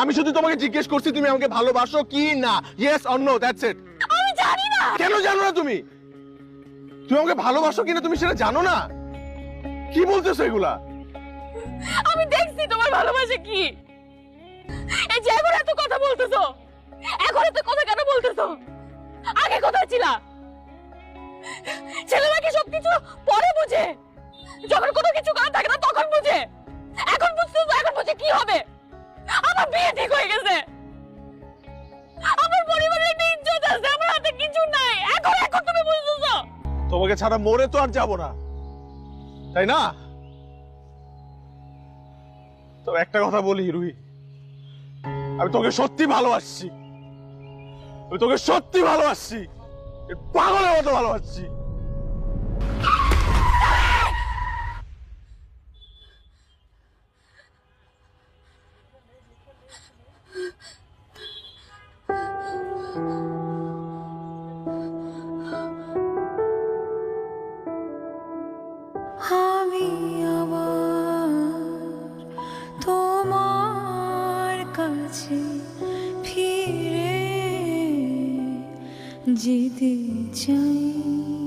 আমি শুধু তোমাকে জিজ্ঞেস করছি তুমি আমাকে ভালোবাসো কি না? Yes or no that's it আমি জানি না। কেন জানো না তুমি? তুমি আমাকে ভালোবাসো কিনা তুমি সেটা জানো না? কি বলতেছো এগুলা? আমি দেখছি তোমার ভালোবাসা কি। এই যে এখন এত কথা বলতেছো এখন এত কথা কেন বলতেছো? আগে কোথায় ছিলা? কি সবকিছু পরে বুঝে? যখন কোনো কিছু করা থাকে না তখন বুঝে। এখন বুঝতেছো এখন বুঝে কি হবে? ঠিক হয়ে গেছে। আমার পরিবারের একটা ইজ্জত আছে, আমার হাতে কিছু নাই। এখন এখন তুমি বুঝতেছো তোমাকে ছাড়া মরে তো আর যাব না। তাই না? তো একটা কথা বলি, রুহি। আমি তোকে সত্যি ভালোবাসছি। আমি তোকে সত্যি ভালোবাসছি। পাগলের মতো ভালোবাসছি। আমি আবার তোমার কাছে ফিরে যেতে চাই।